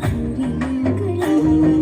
हरकटकशोभिताय भूरि मङ्गलम्